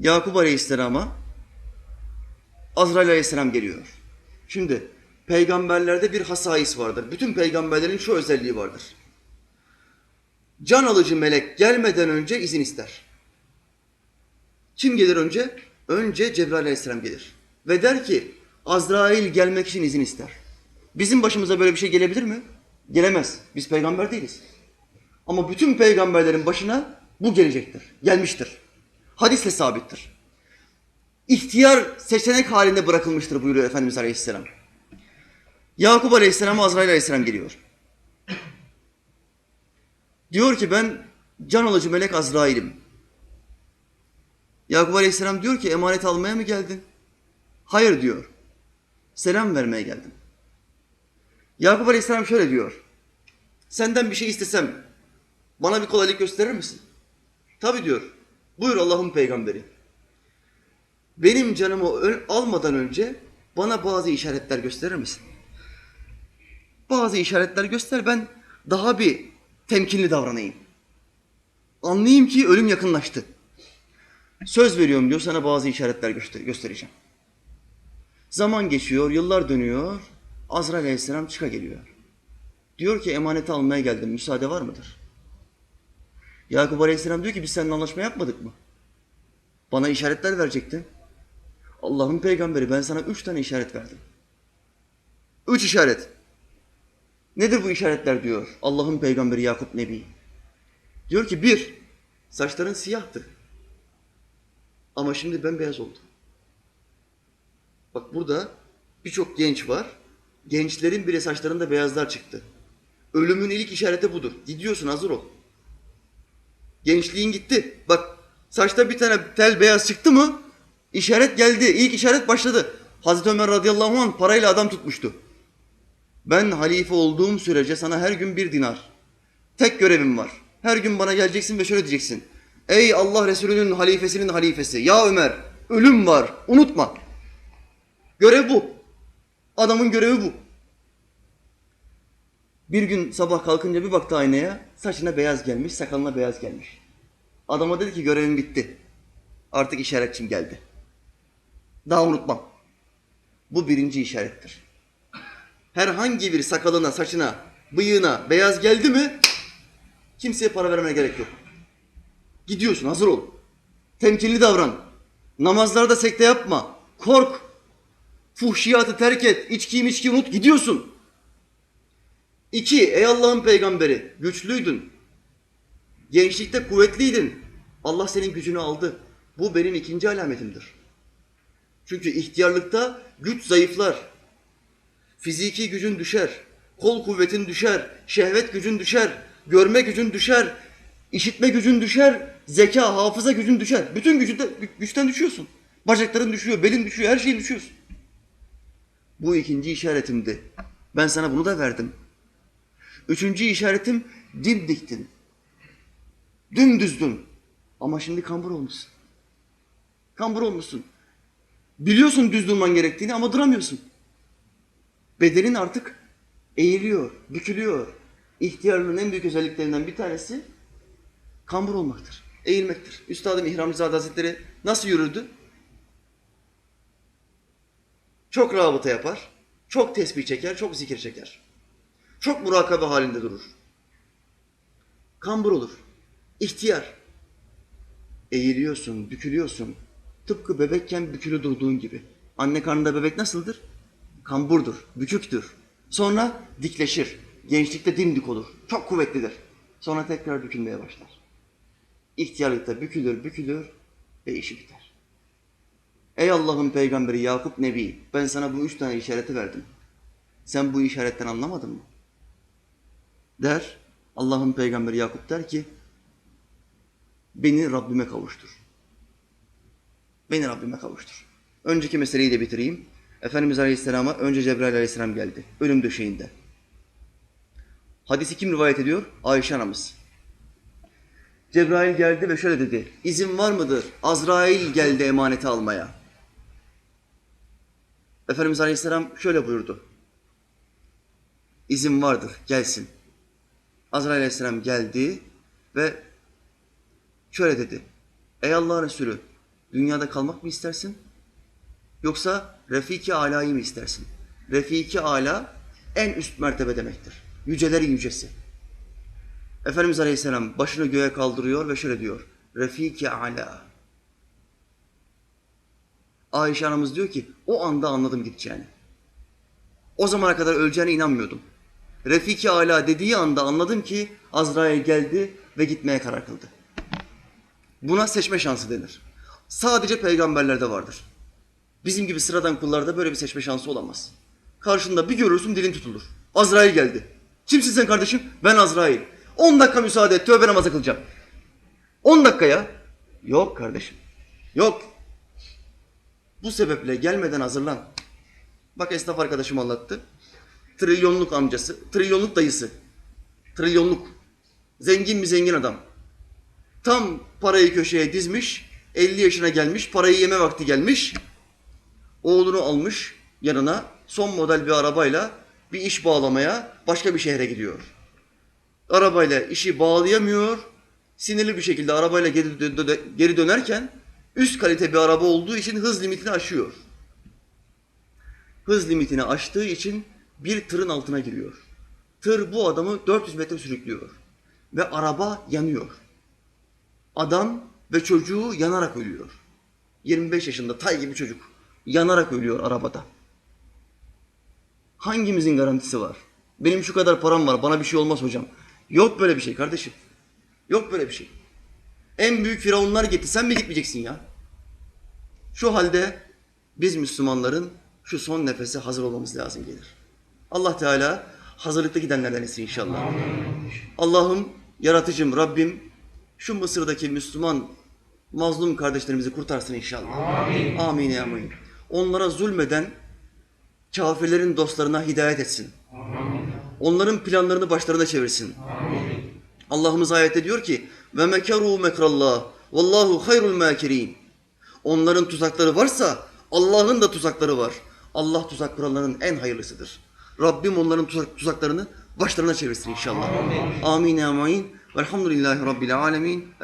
Yakup Aleyhisselam'a Azrail Aleyhisselam geliyor. Şimdi peygamberlerde bir hasais vardır. Bütün peygamberlerin şu özelliği vardır. Can alıcı melek gelmeden önce izin ister. Kim gelir önce? Önce Cebrail Aleyhisselam gelir. Ve der ki Azrail gelmek için izin ister. Bizim başımıza böyle bir şey gelebilir mi? Gelemez. Biz peygamber değiliz. Ama bütün peygamberlerin başına bu gelecektir. Gelmiştir. Hadisle sabittir. İhtiyar seçenek halinde bırakılmıştır buyuruyor Efendimiz Aleyhisselam. Yakup Aleyhisselam'a Azrail Aleyhisselam geliyor. Diyor ki ben can alıcı melek Azrail'im. Yakup Aleyhisselam diyor ki emanet almaya mı geldin? Hayır diyor. Selam vermeye geldim. Yakup Aleyhisselam şöyle diyor. Senden bir şey istesem bana bir kolaylık gösterir misin? Tabi diyor. Buyur Allah'ın peygamberi. Benim canımı almadan önce bana bazı işaretler gösterir misin? Bazı işaretler göster ben daha bir temkinli davranayım. Anlayayım ki ölüm yakınlaştı. Söz veriyorum diyor sana bazı işaretler göster göstereceğim. Zaman geçiyor, yıllar dönüyor. Azrail Aleyhisselam çıka geliyor. Diyor ki emaneti almaya geldim, müsaade var mıdır? Yakup Aleyhisselam diyor ki biz seninle anlaşma yapmadık mı? Bana işaretler verecektin. Allah'ın peygamberi ben sana üç tane işaret verdim. Üç işaret. Nedir bu işaretler diyor Allah'ın peygamberi Yakup Nebi. Diyor ki bir, saçların siyahtı. Ama şimdi bembeyaz oldu. Bak burada birçok genç var. Gençlerin bile saçlarında beyazlar çıktı. Ölümün ilk işareti budur. Gidiyorsun hazır ol. Gençliğin gitti. Bak saçta bir tane tel beyaz çıktı mı işaret geldi. İlk işaret başladı. Hazreti Ömer radıyallahu anh parayla adam tutmuştu. Ben halife olduğum sürece sana her gün bir dinar. Tek görevim var. Her gün bana geleceksin ve şöyle diyeceksin. Ey Allah Resulü'nün halifesinin halifesi. Ya Ömer ölüm var unutma. Görev bu. Adamın görevi bu. Bir gün sabah kalkınca bir baktı aynaya. Saçına beyaz gelmiş, sakalına beyaz gelmiş. Adama dedi ki görevim bitti. Artık işaretçim geldi. Daha unutmam. Bu birinci işarettir. Herhangi bir sakalına, saçına, bıyığına beyaz geldi mi kimseye para vermene gerek yok. Gidiyorsun hazır ol. Temkinli davran. Namazlarda sekte yapma. Kork. Fuhşiyatı terk et. İçkiyi içki unut. Gidiyorsun. İki, ey Allah'ın peygamberi güçlüydün. Gençlikte kuvvetliydin. Allah senin gücünü aldı. Bu benim ikinci alametimdir. Çünkü ihtiyarlıkta güç zayıflar. Fiziki gücün düşer. Kol kuvvetin düşer. Şehvet gücün düşer. Görme gücün düşer. işitme gücün düşer. Zeka, hafıza gücün düşer. Bütün gücünde, güçten düşüyorsun. Bacakların düşüyor, belin düşüyor, her şeyin düşüyorsun. Bu ikinci işaretimdi. Ben sana bunu da verdim. Üçüncü işaretim dimdiktin. Dümdüzdün. Ama şimdi kambur olmuşsun. Kambur olmuşsun. Biliyorsun düz durman gerektiğini ama duramıyorsun. Bedenin artık eğiliyor, bükülüyor. İhtiyarlığın en büyük özelliklerinden bir tanesi kambur olmaktır, eğilmektir. Üstadım İhramcızade Hazretleri nasıl yürürdü? Çok rabıta yapar, çok tesbih çeker, çok zikir çeker. Çok murakabe halinde durur. Kambur olur. İhtiyar. Eğiliyorsun, bükülüyorsun. Tıpkı bebekken bükülü durduğun gibi. Anne karnında bebek nasıldır? Kamburdur, büküktür. Sonra dikleşir. Gençlikte dimdik olur. Çok kuvvetlidir. Sonra tekrar bükülmeye başlar. İhtiyarlıkta bükülür, bükülür ve işi biter. Ey Allah'ın peygamberi Yakup Nebi, ben sana bu üç tane işareti verdim. Sen bu işaretten anlamadın mı? Der, Allah'ın peygamberi Yakup der ki, beni Rabbime kavuştur. Beni Rabbime kavuştur. Önceki meseleyi de bitireyim. Efendimiz Aleyhisselam'a önce Cebrail Aleyhisselam geldi. Ölüm döşeğinde. Hadisi kim rivayet ediyor? Ayşe anamız. Cebrail geldi ve şöyle dedi. İzin var mıdır? Azrail geldi emaneti almaya. Efendimiz Aleyhisselam şöyle buyurdu. İzin vardır, gelsin. Azrail Aleyhisselam geldi ve şöyle dedi. Ey Allah Resulü, Dünyada kalmak mı istersin? Yoksa Refiki Ala'yı mı istersin? Refiki Ala en üst mertebe demektir. Yücelerin yücesi. Efendimiz Aleyhisselam başını göğe kaldırıyor ve şöyle diyor. Refiki Ala. Ayşe anamız diyor ki o anda anladım gideceğini. O zamana kadar öleceğine inanmıyordum. Refiki Ala dediği anda anladım ki Azrail geldi ve gitmeye karar kıldı. Buna seçme şansı denir. Sadece peygamberlerde vardır. Bizim gibi sıradan kullarda böyle bir seçme şansı olamaz. Karşında bir görürsün dilin tutulur. Azrail geldi. Kimsin sen kardeşim? Ben Azrail. 10 dakika müsaade et tövbe namazı kılacağım. 10 dakika ya. Yok kardeşim. Yok. Bu sebeple gelmeden hazırlan. Bak esnaf arkadaşım anlattı. Trilyonluk amcası, trilyonluk dayısı. Trilyonluk. Zengin mi zengin adam. Tam parayı köşeye dizmiş, 50 yaşına gelmiş, parayı yeme vakti gelmiş. Oğlunu almış yanına, son model bir arabayla bir iş bağlamaya başka bir şehre gidiyor. Arabayla işi bağlayamıyor, sinirli bir şekilde arabayla geri, dö- geri dönerken üst kalite bir araba olduğu için hız limitini aşıyor. Hız limitini aştığı için bir tırın altına giriyor. Tır bu adamı 400 metre sürüklüyor ve araba yanıyor. Adam ve çocuğu yanarak ölüyor. 25 yaşında tay gibi çocuk yanarak ölüyor arabada. Hangimizin garantisi var? Benim şu kadar param var bana bir şey olmaz hocam. Yok böyle bir şey kardeşim. Yok böyle bir şey. En büyük firavunlar gitti sen mi gitmeyeceksin ya? Şu halde biz Müslümanların şu son nefese hazır olmamız lazım gelir. Allah Teala hazırlıkta gidenlerden etsin inşallah. Allah'ım, yaratıcım, Rabbim şu Mısır'daki Müslüman mazlum kardeşlerimizi kurtarsın inşallah. Amin. Amin amin. Onlara zulmeden kafirlerin dostlarına hidayet etsin. Onların planlarını başlarına çevirsin. Allah'ımız ayette diyor ki ve mekaru mekrallah vallahu hayrul makirin. Onların tuzakları varsa Allah'ın da tuzakları var. Allah tuzak kuranların en hayırlısıdır. Rabbim onların tuzak, tuzaklarını başlarına çevirsin inşallah. Amin. Amin. Velhamdülillahi Rabbil alemin.